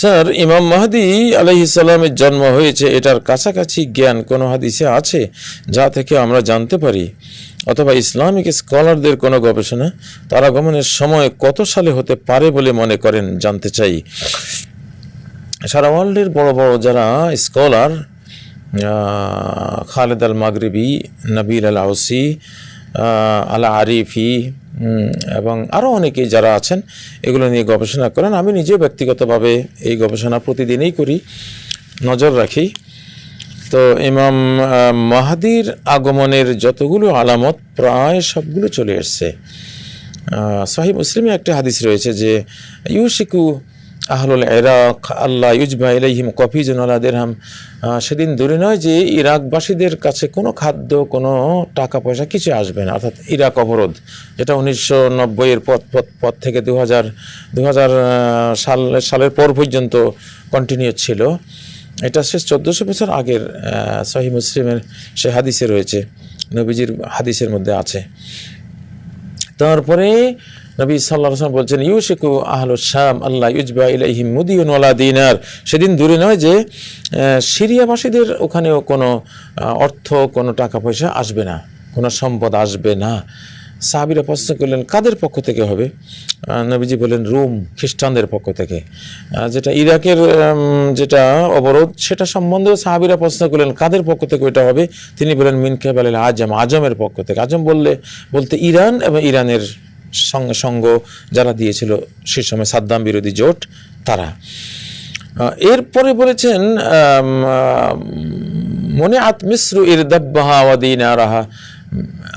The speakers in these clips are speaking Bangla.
স্যার, ইমাম মাহাদি আলাইহিসাল্লামের জন্ম হয়েছে, এটার কাছাকাছি জ্ঞান কোনো হাদিসে আছে যা থেকে আমরা জানতে পারি? অথবা ইসলামিক স্কলারদের কোনো গবেষণা? তারা গমনের সময় কত সালে হতে পারে বলে মনে করেন, জানতে চাই। সারা ওয়ার্ল্ডের বড় বড় যারা স্কলার খালেদ আল মাগরিবি নবীল আল আউসি আলা আরিফি এবং আরও অনেকেই যারা আছেন, এগুলো নিয়ে গবেষণা করেন। আমি নিজেও ব্যক্তিগতভাবে এই গবেষণা প্রতিদিনই করি, নজর রাখি। তো ইমাম মাহাদির আগমনের যতগুলো আলামত, প্রায় সবগুলো চলে এসছে। সাহি মুসলিমে একটা হাদিস রয়েছে যে, ইউশিকু আহলুল ইরাক, আল্লাহ ইউজবা ইলাইহিম কফিজুন আলা দেরহাম। সেদিন দূরে নয় যে ইরাকবাসীদের কাছে কোনো খাদ্য, কোনো টাকা পয়সা কিছু আসবে না। অর্থাৎ ইরাক অবরোধ, যেটা উনিশশো নব্বইয়ের পর পর- পর থেকে দু হাজার দু হাজার সাল, সালের পর পর্যন্ত কন্টিনিউ ছিল। এটা শেষ চোদ্দোশো বছর আগের সহি মুসলিমের সে হাদিসে রয়েছে। নবীজির হাদিসের মধ্যে আছে। তারপরে নবী সাল্লাহ বলছেন, ইউশিকু আহল শাম আল্লাহ ইউজবা ইলাইহিম মুদিউন ওয়ালা দিনার। সেদিন দূরে নয় যে সিরিয়াবাসীদের ওখানেও কোনো অর্থ, কোনো টাকা পয়সা আসবে না, কোনো সম্পদ আসবে না। সাহাবিরা প্রশ্ন করলেন, কাদের পক্ষ থেকে হবে? নবীজি বলেন রোম, খ্রিস্টানদের পক্ষ থেকে। যেটা ইরাকের যেটা অবরোধ, সেটা সম্বন্ধেও সাহাবিরা প্রশ্ন করলেন, কাদের পক্ষ থেকে ওইটা হবে? তিনি বলেন মিন কেবাল আজম, আজমের পক্ষ থেকে। আজম বললে, বলতে ইরান এবং ইরানের সঙ্গে যারা দিয়েছিল সে সময় সাদ্দাম বিরোধী জোট, তারা। এরপরে বলেছেন মনে আতমিশ্রু ইর দাব্বাহা ওয়াদিন আরাহা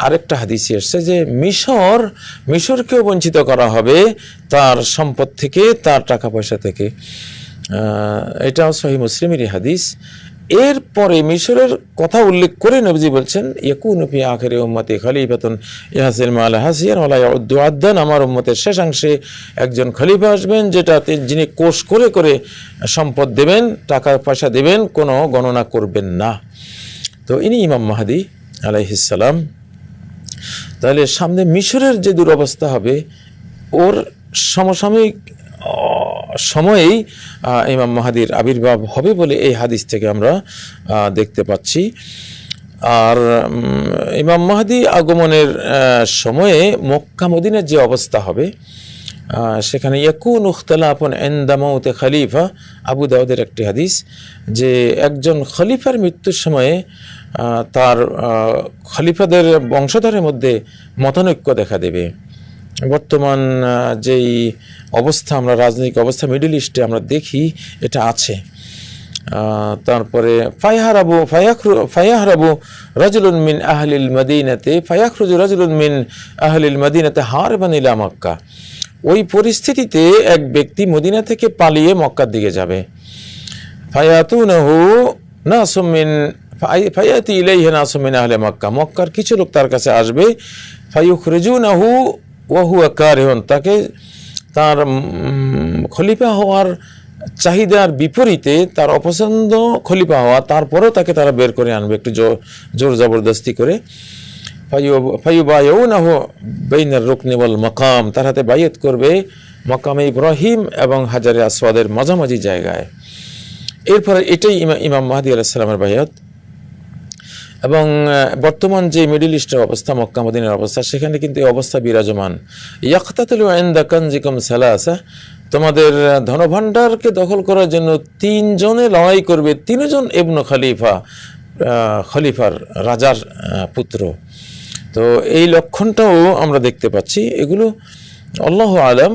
আরেকটা হাদিসে এসছে যে মিশর, মিশরকেও বঞ্চিত করা হবে তার সম্পদ থেকে, তার টাকা পয়সা থেকে। এটাও সহি মুসলিমেরই হাদিস। এরপরে মিশরের কথা উল্লেখ করে নবজি বলছেন, ইয়াকুন ফি আখিরি উম্মতি খলিফাতুন ইয়াসিল মাল হাসিয়ান, ওয়ালা ইয়াউদ্দু আদ্দান। আমার উম্মতের শেষাংশে একজন খলিফা আসবেন যেটাতে যিনি কোষ করে করে সম্পদ দেবেন, টাকা পয়সা দেবেন, কোনো গণনা করবেন না। তো ইনি ইমাম মাহাদি আলাইহিসসালাম তাহলে সামনে মিশরের যে দুরবস্থা হবে, ওর সমসাময়িক সময়েই ইমাম মাহাদির আবির্ভাব হবে বলে এই হাদিস থেকে আমরা দেখতে পাচ্ছি। আর ইমাম মাহাদি আগমনের সময়ে মক্কা মদিনার যে অবস্থা হবে সেখানে ইয়াকুন উখতালাপন এন্দামাউতে খলিফা, আবু দাউদের একটি হাদিস, যে একজন খলিফার মৃত্যুর সময়ে তার খলিফাদের বংশধরের মধ্যে মতানৈক্য দেখা দেবে। বর্তমান যেই অবস্থা আমরা, রাজনৈতিক অবস্থা মিডল ইস্টে আমরা দেখি, এটা আছে। তারপরে ফায়াহারাবু ফায়াখরু ফায়াহারাবু রাজুলুন মিন আহলিল মদিনাতে ফায়াখরুজু রাজুলুন মিন আহলিল মদিনাতে হারবান ইলা মক্কা। ওই পরিস্থিতিতে এক ব্যক্তি মদিনা থেকে পালিয়ে মক্কার দিকে যাবে। ফায়াতু ফায়াতুনাহু নাসুমিন ফায়াতি ইলাইহি নাসুমিন আহলে মক্কা। মক্কার কিছু লোক তার কাছে আসবে, ফায়ুখরিজুনাহু ওয়া হুয়া কারিহুন, তাকে তার খলিফা হওয়ার চাহিদার বিপরীতে তার অপছন্দ খলিফা হওয়া, তারপরেও তাকে তারা বের করে আনবে একটু জোর জবরদস্তি করে। ফাইবায়ুনাহু বাইনার রুকনি ওয়াল মাকাম, তার হাতে বাইয়ত করবে মকামে ইব্রাহিম এবং হাজারে আসওয়াদের মাঝামাঝি জায়গায়। এরপরে এটাই ইমা- ইমাম মাহাদি আলাহিসাল্লামের বাইয়াত এবং বর্তমান যে মিডল ইস্টের অবস্থা মক্কা মদিনের অবস্থা সেখানে কিন্তু এই অবস্থা বিরাজমান। ইয়াক্তাতুল আইন্দা কানজিকুম সালাসা তোমাদের আহ, ধনভাণ্ডারকে দখল করার জন্য তিনজনে লড়াই করবে। তিনজন ইবনু খলিফা খলিফার রাজার পুত্র। তো এই লক্ষণটাও আমরা দেখতে পাচ্ছি। এগুলো আল্লাহ আলম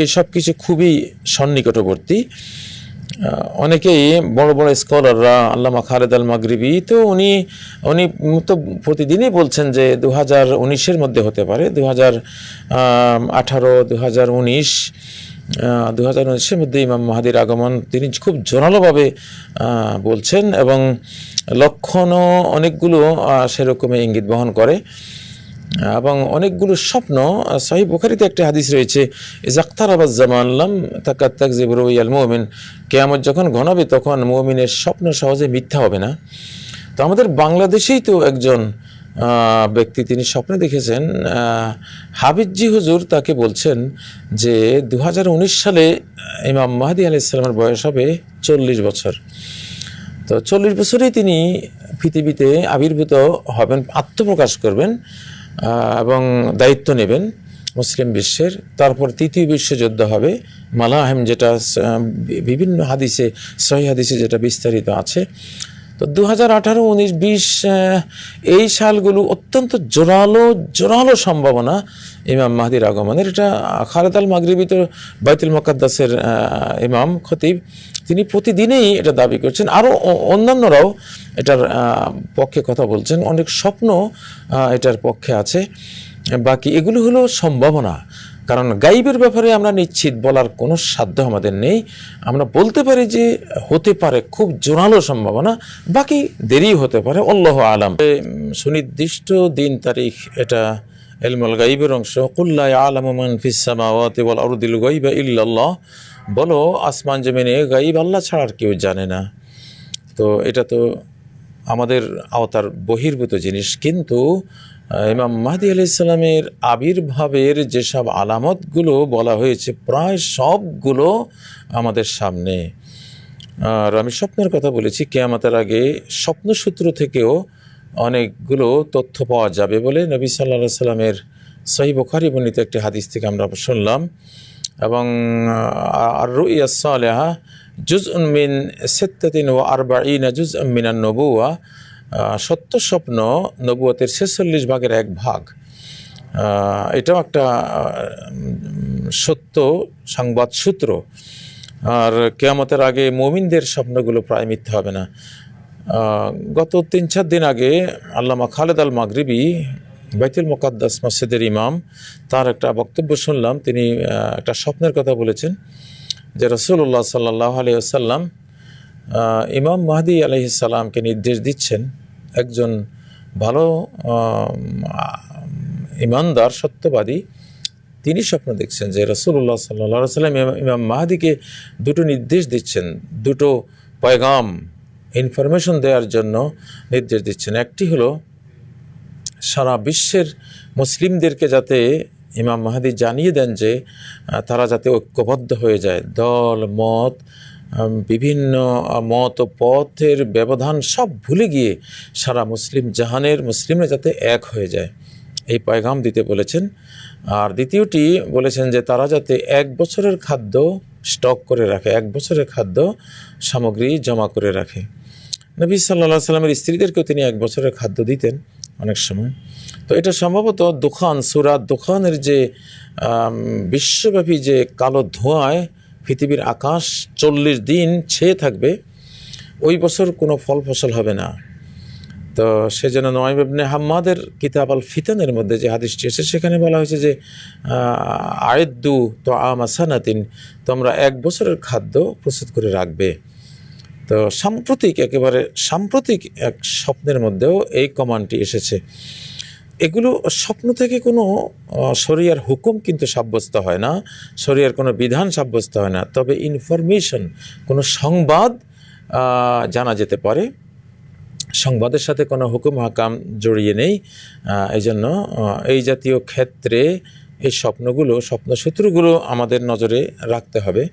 এই সব কিছু খুবই সন্নিকটবর্তী। অনেকেই বড় বড় স্কলাররা আল্লামা খালেদ আল মাগরিবি তো উনি উনি তো প্রতিদিনই বলছেন যে দু হাজার উনিশের মধ্যে হতে পারে দু হাজার আঠারো দু হাজার উনিশ দু হাজার উনিশের মধ্যে ইমাম মাহাদির আগমন তিনি খুব জোরালোভাবে বলছেন এবং লক্ষণও অনেকগুলো সেরকমই ইঙ্গিত বহন করে। এবং অনেকগুলো স্বপ্ন সাহি বুখারিতে একটা হাদিস রয়েছে জাক্তার আবাজ জামানলাম তাকাত তাকজিব রুইয়াল মুমিন। কেয়ামত যখন ঘনাবে তখন মুমিনের স্বপ্ন সহজে মিথ্যা হবে না। তো আমাদের বাংলাদেশেই তো একজন ব্যক্তি তিনি স্বপ্নে দেখেছেন আহ, হাবিবজি হুজুর তাকে বলছেন যে দু হাজার উনিশ সালে ইমাম মাহাদি আলি ইসলামের বয়স হবে চল্লিশ বছর। তো চল্লিশ বছরেই তিনি পৃথিবীতে আবির্ভূত হবেন আত্মপ্রকাশ করবেন। এবং দায়িত্ব নেবেন মুসলিম বিশ্বের। তারপর তৃতীয় বিশ্বযুদ্ধ হবে। মালাহেম যেটা বিভিন্ন হাদিসে, সহি হাদিসে যেটা বিস্তারিত আছে। তো দু হাজার আঠারো, উনিশ, বিশ এই সালগুলো অত্যন্ত জোরালো জোরালো সম্ভাবনা ইমাম মাহাদির আগমনের। এটা খালেদ আল মাগরিবি তো বাইতুল মকাদ্দাসের ইমাম, খতিব। তিনি প্রতিদিনই এটা দাবি করছেন। আরও অন্যান্যরাও এটার পক্ষে কথা বলছেন। অনেক স্বপ্ন এটার পক্ষে আছে। বাকি এগুলো হলো সম্ভাবনা। কারণ গাইবের ব্যাপারে আমরা নিশ্চিত বলার কোনো সাধ্য আমাদের নেই। আমরা বলতে পারি যে হতে পারে খুব জোরালো সম্ভাবনা। বাকি দেরি হতে পারে অল্লাহ আলাম। সুনির্দিষ্ট দিন তারিখ এটা এলমুল গাইবের অংশ। কুল্লাই আলমান ইল্লাল্লাহ। বলো, আসমান জমিনে গাইব আল্লাহ ছাড়া আর কেউ জানে না। তো এটা তো আমাদের আওতার বহির্ভূত জিনিস। কিন্তু ইমাম মাহদি আলি ইসলামের আবির্ভাবের যেসব আলামতগুলো বলা হয়েছে, প্রায় সবগুলো আমাদের সামনে। আর আমি স্বপ্নের কথা বলেছি, কেয়ামতের আগে স্বপ্নসূত্র থেকেও অনেকগুলো তথ্য পাওয়া যাবে বলে নবী সাল্লা সাল্লামের সহি বখারি বর্ণিত একটি হাদিস থেকে আমরা শুনলাম। এবং আর রুইয়া সালেহা জুজ মিন সেত্তাতিন ও আরবাইনা জুজ মিনান নবুয়া সত্য স্বপ্ন নবুয়তের ছেচল্লিশ ভাগের এক ভাগ। এটাও একটা সত্য সংবাদ সূত্র। আর কেয়ামতের আগে মমিনদের স্বপ্নগুলো প্রায় মিথ্যা হবে না। গত তিন চার দিন আগে আল্লামা খালেদ আল মাগরিবি বাইতুল মোকাদ্দাস মসজিদের ইমাম তার একটা বক্তব্য শুনলাম তিনি একটা স্বপ্নের কথা বলেছেন যে রসুল্লাহ সাল্লাহ আলিয়া সাল্লাম আহ, ইমাম মাহদি আলহিসাল্লামকে নির্দেশ দিচ্ছেন একজন ভালো ইমানদার সত্যবাদী তিনি স্বপ্ন দেখছেন যে রসুল্লাহ সাল্লাহ সাল্লাম ইমাম মাহাদিকে দুটো নির্দেশ দিচ্ছেন দুটো পয়গাম ইনফরমেশন দেওয়ার জন্য নির্দেশ দিচ্ছেন। একটি হলো সারা বিশ্বের মুসলিমদেরকে যাতে ইমাম মাহাদি জানিয়ে দেন যে তারা যাতে ঐক্যবদ্ধ হয়ে যায়। দল, মত বিভিন্ন মত পথের ব্যবধান সব ভুলে গিয়ে সারা মুসলিম জাহানের মুসলিমরা যাতে এক হয়ে যায়। এই পয়গাম দিতে বলেছেন। আর দ্বিতীয়টি বলেছেন যে, তারা যাতে এক বছরের খাদ্য স্টক করে রাখে, এক বছরের খাদ্য সামগ্রী জমা করে রাখে। নবী সাল্লাহ সাল্লামের স্ত্রীদেরকেও তিনি এক বছরের খাদ্য দিতেন। অনেক সময়। তো এটা সম্ভবত দোকান সুরা দোকানের যে বিশ্বব্যাপী যে কালো ধোঁয়ায় পৃথিবীর আকাশ চল্লিশ দিন ছেয়ে থাকবে, ওই বছর কোনো ফল ফসল হবে না। তো সেজন্য নয় ইবনে হাম্মাদের কিতাব আল ফিতানের মধ্যে যে হাদিসটি এসেছে সেখানে বলা হয়েছে যে আয়েদ্দু তো আমাসানাতিন তোমরা এক বছরের খাদ্য প্রস্তুত করে রাখবে। তো সাম্প্রতিক একেবারে সাম্প্রতিক এক স্বপ্নের মধ্যেও এই কমান্ডটি এসেছে। এগুলো স্বপ্ন থেকে কোনো শরিয়ার হুকুম কিন্তু সাব্যস্ত হয় না, শরিয়ার কোনো বিধান সাব্যস্ত হয় না। তবে ইনফরমেশন, কোনো সংবাদ জানা যেতে পারে। সংবাদের সাথে কোনো হুকুম হাকাম জড়িয়ে নেই এই জন্য এই জাতীয় ক্ষেত্রে এই স্বপ্নগুলো, স্বপ্নসূত্রগুলো আমাদের নজরে রাখতে হবে।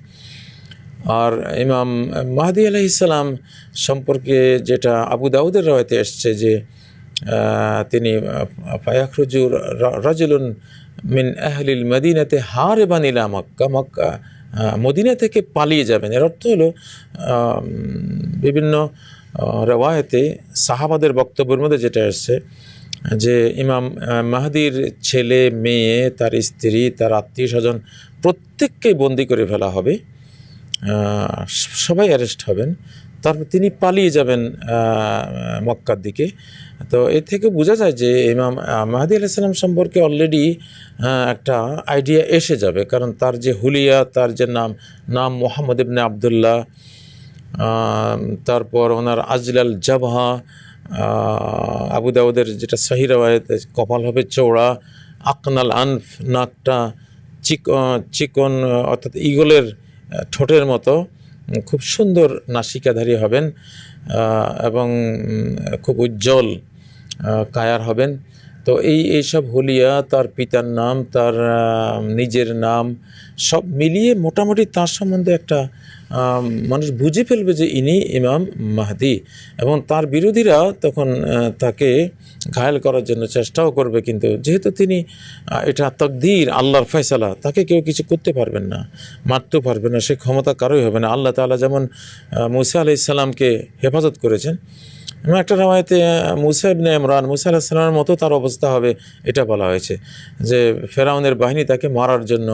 আর ইমাম মাহাদি আলাইসালাম সম্পর্কে যেটা আবু দাউদের রয়েতে এসছে যে তিনি ফায়াখরুজুর রাজুলুন মিন আহলিল মদিনাতে হারে বানিলা মক্কা মক্কা মদিনা থেকে পালিয়ে যাবেন। এর অর্থ হলো বিভিন্ন রেওয়ায়তে সাহাবাদের বক্তব্যের মধ্যে যেটা এসছে, যে ইমাম মাহাদির ছেলে, মেয়ে, তার স্ত্রী, তার আত্মীয় স্বজন প্রত্যেককেই বন্দি করে ফেলা হবে। সবাই অ্যারেস্ট হবেন। তারপর তিনি পালিয়ে যাবেন মক্কার দিকে। তো এ থেকে বোঝা যায় যে ইমাম মাহাদি আলাইসাল্লাম সম্পর্কে অলরেডি একটা আইডিয়া এসে যাবে। কারণ তার যে হুলিয়া তার যে নাম নাম মোহাম্মদ ইবনে আবদুল্লাহ তারপর ওনার আজলাল জাবহা আহ, আবু দাউদের যেটা সহি রওয়ায়ত কপাল হবে চৌড়া আকনাল আনফ নাকটা চিক চিকন অর্থাৎ ইগলের ঠোঁটের মতো খুব সুন্দর নাসিকাধারী হবেন এবং খুব উজ্জ্বল কায়ার হবেন। তো এই এইসব হলিয়া, তার পিতার নাম, তার নিজের নাম, সব মিলিয়ে মোটামুটি তার সম্বন্ধে একটা মানুষ বুঝে ফেলবে যে ইনি ইমাম মাহাদি। এবং তার বিরোধীরা তখন তাকে ঘায়েল করার জন্য চেষ্টাও করবে, কিন্তু যেহেতু তিনি এটা তকদির, আল্লাহর ফয়সালা, তাকে কেউ কিছু করতে পারবেন না মারতেও পারবেন না, সে ক্ষমতা কারোই হবে না। আল্লাহ তাআলা যেমন মুসা আলাহ ইসলামকে হেফাজত করেছেন এবং একটা রামায়তে মুসা ইবনে ইমরান, মুসা আলাহিসাল্লামের মতো তার অবস্থা হবে, এটা বলা হয়েছে। যে ফেরাউনের বাহিনী তাকে মারার জন্য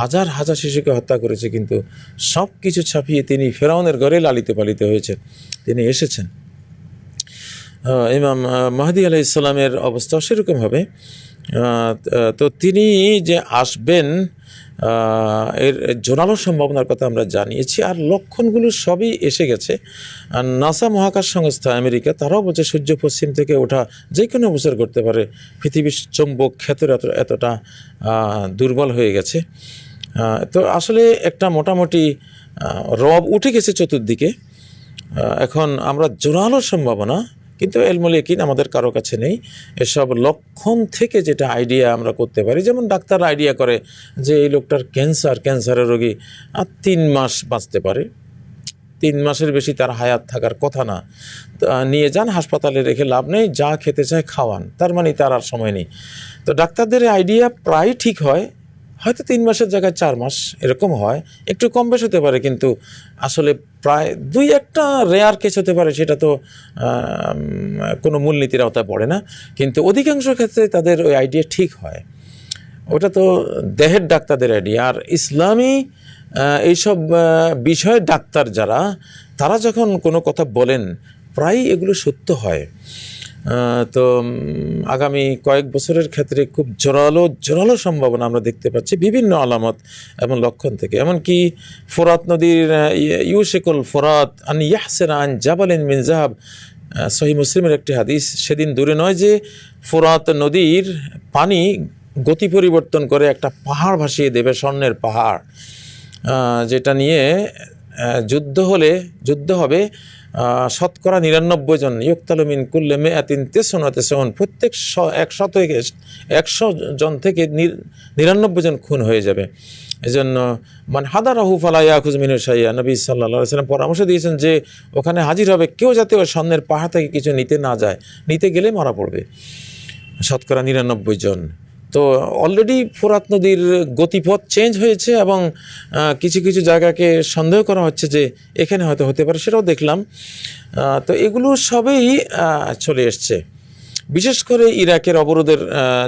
হাজার হাজার শিশুকে হত্যা করেছে, কিন্তু সব কিছু ছাপিয়ে তিনি ফেরাউনের ঘরে লালিত পালিত হয়েছে। তিনি এসেছেন। ইমাম মাহদি আলাহ ইসলামের অবস্থাও সেরকম হবে। তো তিনি যে আসবেন এর জোরালো সম্ভাবনার কথা আমরা জানিয়েছি, আর লক্ষণগুলো সবই এসে গেছে। আর নাসা মহাকাশ সংস্থা আমেরিকা, তারাও বলছে সূর্য পশ্চিম থেকে ওঠা যে কোনো অবসর করতে পারে। পৃথিবীর চৌম্বক ক্ষেত্র এত, এতটা দুর্বল হয়ে গেছে। তো আসলে একটা মোটামুটি রব উঠে গেছে চতুর্দিকে। এখন আমরা জোরালো সম্ভাবনা কিন্তু এলমুল এলমলিকিন আমাদের কারও কাছে নেই। এসব লক্ষণ থেকে যেটা আইডিয়া আমরা করতে পারি, যেমন ডাক্তার আইডিয়া করে যে এই লোকটার ক্যান্সার ক্যান্সারের রোগী আর তিন মাস বাঁচতে পারে। তিন মাসের বেশি তার হায়াত থাকার কথা না। নিয়ে যান, হাসপাতালে রেখে লাভ নেই, যা খেতে চায় খাওয়ান। তার মানে তার আর সময় নেই। তো ডাক্তারদের আইডিয়া প্রায় ঠিক হয় হয়তো তিন মাসের জায়গায় চার মাস এরকম হয়। একটু কম বেশ হতে পারে কিন্তু আসলে প্রায় দুই একটা রেয়ার কেস হতে পারে সেটা তো কোনো মূলনীতির আওতায় পড়ে না। কিন্তু অধিকাংশ ক্ষেত্রে তাদের ওই আইডিয়া ঠিক হয়। ওটা তো দেহের ডাক্তারদের আইডিয়া আর ইসলামী এইসব আহ, বিষয়ের ডাক্তার যারা তারা যখন কোনো কথা বলেন প্রায় এগুলো সত্য হয়। তো আগামী কয়েক বছরের ক্ষেত্রে খুব জোরালো জোরালো সম্ভাবনা আমরা দেখতে পাচ্ছি বিভিন্ন আলামত এবং লক্ষণ থেকে। এমনকি ফোরাত নদীর ইয়ে- ইউশেকুল ফোরাত আন ইয়াহসেন আন জাবালিন মিন জাহাব সহি মুসলিমের একটি হাদিস। সেদিন দূরে নয় যে ফোরাত নদীর পানি গতি পরিবর্তন করে একটা পাহাড় ভাসিয়ে দেবে, স্বর্ণের পাহাড়। যেটা নিয়ে যুদ্ধ হলে, যুদ্ধ হবে শতকরা নিরানব্বই জন। ইয়ক্তালমিন কুল্লে মে আতিন তেসন তেসন প্রত্যেক শ- একশো থেকে একশো জন থেকে নির- নিরানব্বই জন খুন হয়ে যাবে। এজন্য মানে হাদা রাহু ফালা ইয়াকুজ সাইয়া নবী সাল্লাহ সাল্লাম পরামর্শ দিয়েছেন যে, ওখানে হাজির হবে কেউ যাতে ওই স্বর্ণের পাহাড় থেকে কিছু নিতে না যায়। নিতে গেলে মারা পড়বে। শতকরা নিরানব্বই জন। তো অলরেডি ফোরাত নদীর গতিপথ চেঞ্জ হয়েছে এবং কিছু কিছু জায়গাকে সন্দেহ করা হচ্ছে যে এখানে হয়তো হতে পারে, সেটাও দেখলাম। তো এগুলো সবই চলে এসছে। বিশেষ করে ইরাকের অবরোধের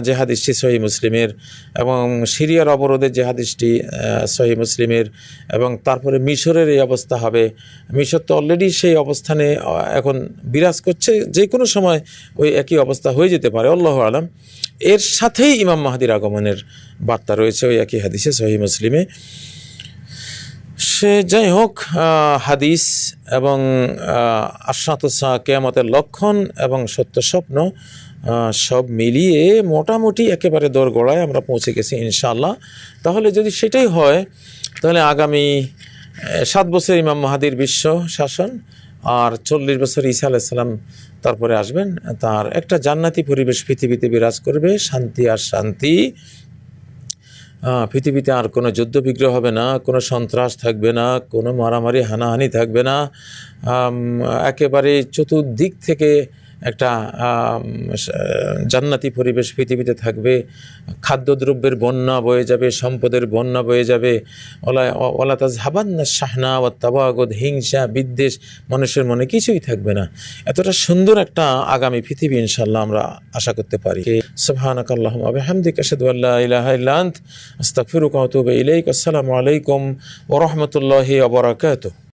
যে হাদিসটি সহি মুসলিমের এবং সিরিয়ার অবরোধের যে হাদিসটি সহি মুসলিমের এবং তারপরে মিশরের এই অবস্থা হবে। মিশর তো অলরেডি সেই অবস্থানে এখন বিরাজ করছে। যে কোনো সময় ওই একই অবস্থা হয়ে যেতে পারে, আল্লাহ আলম। এর সাথেই ইমাম মাহাদির আগমনের বার্তা রয়েছে ওই একই হাদিসে সহি মুসলিমে। সে যাই হোক হাদিস এবং আশাতসা কেয়ামতের লক্ষণ এবং সত্য স্বপ্ন সব মিলিয়ে মোটামুটি একেবারে দোরগোড়ায় আমরা পৌঁছে গেছি ইনশাল্লাহ তাহলে যদি সেটাই হয়, তাহলে আগামী সাত বছর ইমাম মাহাদির বিশ্ব শাসন আর চল্লিশ বছর ঈসা আলাইসাল্লাম তারপরে আসবেন। তার একটা জান্নাতি পরিবেশ পৃথিবীতে বিরাজ করবে, শান্তি আর শান্তি। পৃথিবীতে আর কোনো যুদ্ধ বিগ্রহ হবে না, কোনো সন্ত্রাস থাকবে না, কোনো মারামারি, হানাহানি থাকবে না। একেবারে চতুর্দিক থেকে একটা জান্নাতি পরিবেশ পৃথিবীতে থাকবে। খাদ্যদ্রব্যের বন্যা বয়ে যাবে সম্পদের বন্যা বয়ে যাবে। ওলা ওলা তাজ হাবান্না শাহনা ও তাবাগদ হিংসা বিদ্বেষ মানুষের মনে কিছুই থাকবে না। এতটা সুন্দর একটা আগামী পৃথিবী ইনশাল্লাহ আমরা আশা করতে পারি। আল্লা ইলাহা ইলাইক। আসসালামু আলাইকুম ওয়া রাহমাতুল্লাহি ওয়া বারাকাতুহু।